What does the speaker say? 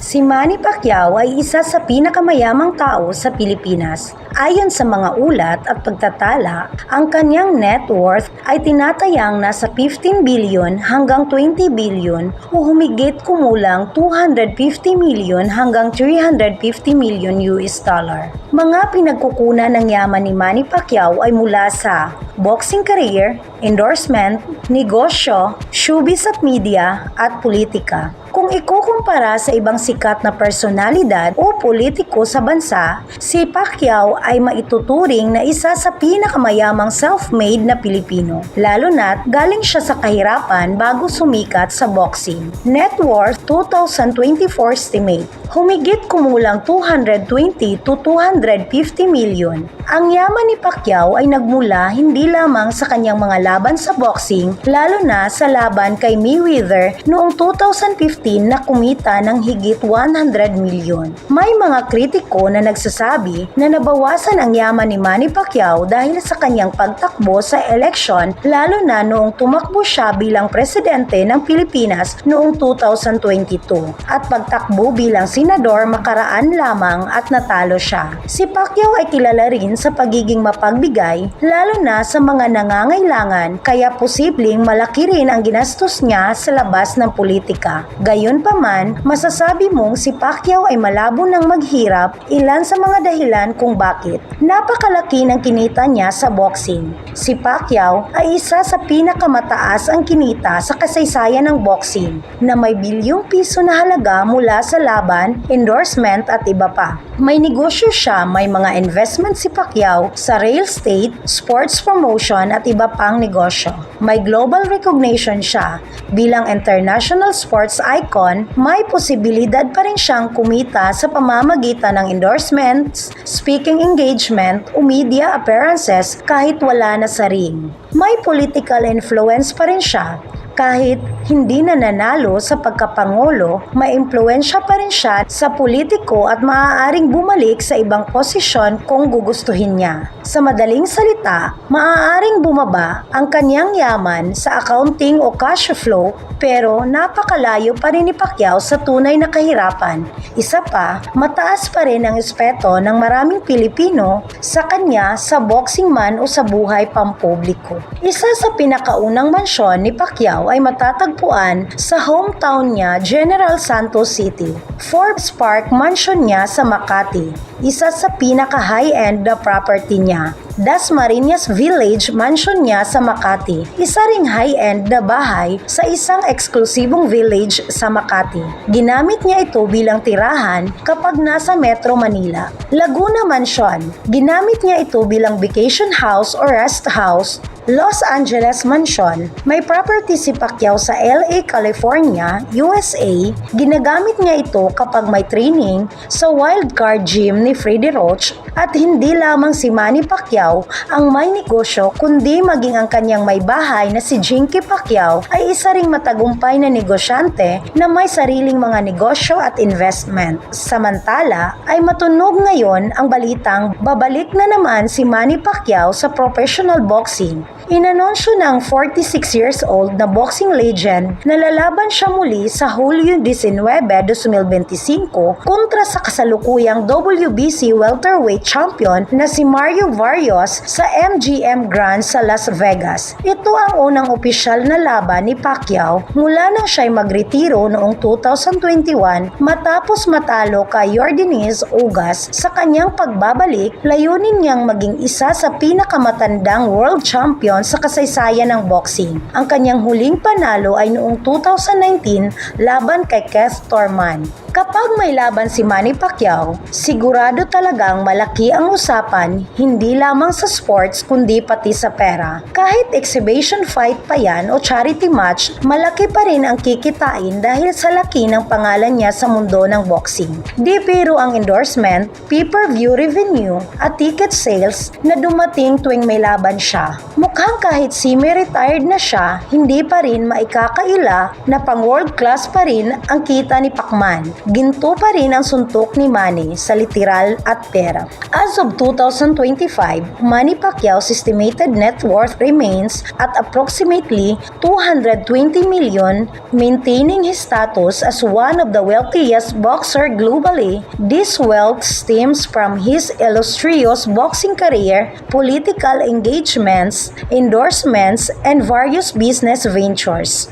Si Manny Pacquiao ay isa sa pinakamayamang tao sa Pilipinas. Ayon sa mga ulat at pagtatala, ang kanyang net worth ay tinatayang nasa 15 billion hanggang 20 billion o humigit kumulang 250 million hanggang 350 million US dollar. Mga pinagkukunan ng yaman ni Manny Pacquiao ay mula sa boxing career, endorsement, negosyo, showbiz at media, at politika. Kung ikukumpara sa ibang sikat na personalidad o politiko sa bansa, si Pacquiao ay maituturing na isa sa pinakamayamang self-made na Pilipino. Lalo na't galing siya sa kahirapan bago sumikat sa boxing. Net worth 2024 estimate. Humigit kumulang 220 to 250 million. Ang yaman ni Pacquiao ay nagmula hindi lamang sa kanyang mga laban sa boxing, lalo na sa laban kay Mayweather noong 2015 na kumita ng higit 100 milyon. May mga kritiko na nagsasabi na nabawasan ang yaman ni Manny Pacquiao dahil sa kanyang pagtakbo sa eleksyon lalo na noong tumakbo siya bilang presidente ng Pilipinas noong 2022 at pagtakbo bilang senador makaraan lamang at natalo siya. Si Pacquiao ay kilala rin sa pagiging mapagbigay lalo na sa mga nangangailangan kaya posibleng malaki rin ang ginastos niya sa labas ng politika. Gayunpaman, masasabi mong si Pacquiao ay malabo ng maghirap ilan sa mga dahilan kung bakit. Napakalaki ng kinita niya sa boxing. Si Pacquiao ay isa sa pinakamataas ang kinita sa kasaysayan ng boxing na may bilyong piso na halaga mula sa laban, endorsement at iba pa. May negosyo siya, may mga investment si Pacquiao sa real estate, sports promotion at iba pang negosyo. May global recognition siya bilang international sports icon, may posibilidad pa rin siyang kumita sa pamamagitan ng endorsements, speaking engagement o media appearances kahit wala na sa ring. May political influence pa rin siya kahit hindi na nanalo sa pagkapangulo, may impluensya pa rin siya sa politiko at maaaring bumalik sa ibang posisyon kung gugustuhin niya. Sa madaling salita, maaaring bumaba ang kanyang yaman sa accounting o cash flow pero napakalayo pa rin ni Pacquiao sa tunay na kahirapan. Isa pa, mataas pa rin ang espeto ng maraming Pilipino sa kanya sa boxing man o sa buhay pampubliko. Isa sa pinakaunang mansyon ni Pacquiao ay matatagpuan sa hometown niya, General Santos City. Forbes Park mansion niya sa Makati, isa sa pinaka-high-end na property niya. more Dasmariñas Village mansion niya sa Makati, isa ring high-end na bahay sa isang eksklusibong village sa Makati. Ginamit niya ito bilang tirahan kapag nasa Metro Manila. Laguna Mansion, ginamit niya ito bilang vacation house or rest house Los Angeles Mansion. May property si Pacquiao sa LA, California, USA. Ginagamit niya ito kapag may training sa wildcard gym ni Freddie Roach at hindi lamang si Manny Pacquiao ang may negosyo kundi maging ang kanyang may bahay na si Jinky Pacquiao ay isa ring matagumpay na negosyante na may sariling mga negosyo at investment. Samantala ay matunog ngayon ang balitang babalik na naman si Manny Pacquiao sa professional boxing. Inanunsyo ng 46 years old na boxing legend na lalaban siya muli sa Hulyo 19, 2025 kontra sa kasalukuyang WBC welterweight champion na si Mario Varrios sa MGM Grand sa Las Vegas. Ito ang unang opisyal na laban ni Pacquiao mula nang siya'y magretiro noong 2021 matapos matalo kay Yordenis Ugas sa kanyang pagbabalik layunin niyang maging isa sa pinakamatandang world champion sa kasaysayan ng boxing. Ang kanyang huling panalo ay noong 2019 laban kay Keith Thurman. Kapag may laban si Manny Pacquiao, sigurado talagang malaki ang usapan hindi lamang sa sports kundi pati sa pera. Kahit exhibition fight pa yan o charity match, malaki pa rin ang kikitain dahil sa laki ng pangalan niya sa mundo ng boxing. Di pero ang endorsement, pay-per-view revenue at ticket sales na dumating tuwing may laban siya. Mukha kahit semi-retired na siya, hindi pa rin maikakaila na pang world class pa rin ang kita ni Pacman. Ginto pa rin ang suntok ni Manny sa literal at pera. As of 2025, Manny Pacquiao's estimated net worth remains at approximately 220 million, maintaining his status as one of the wealthiest boxer globally. This wealth stems from his illustrious boxing career, political engagements, endorsements, and various business ventures.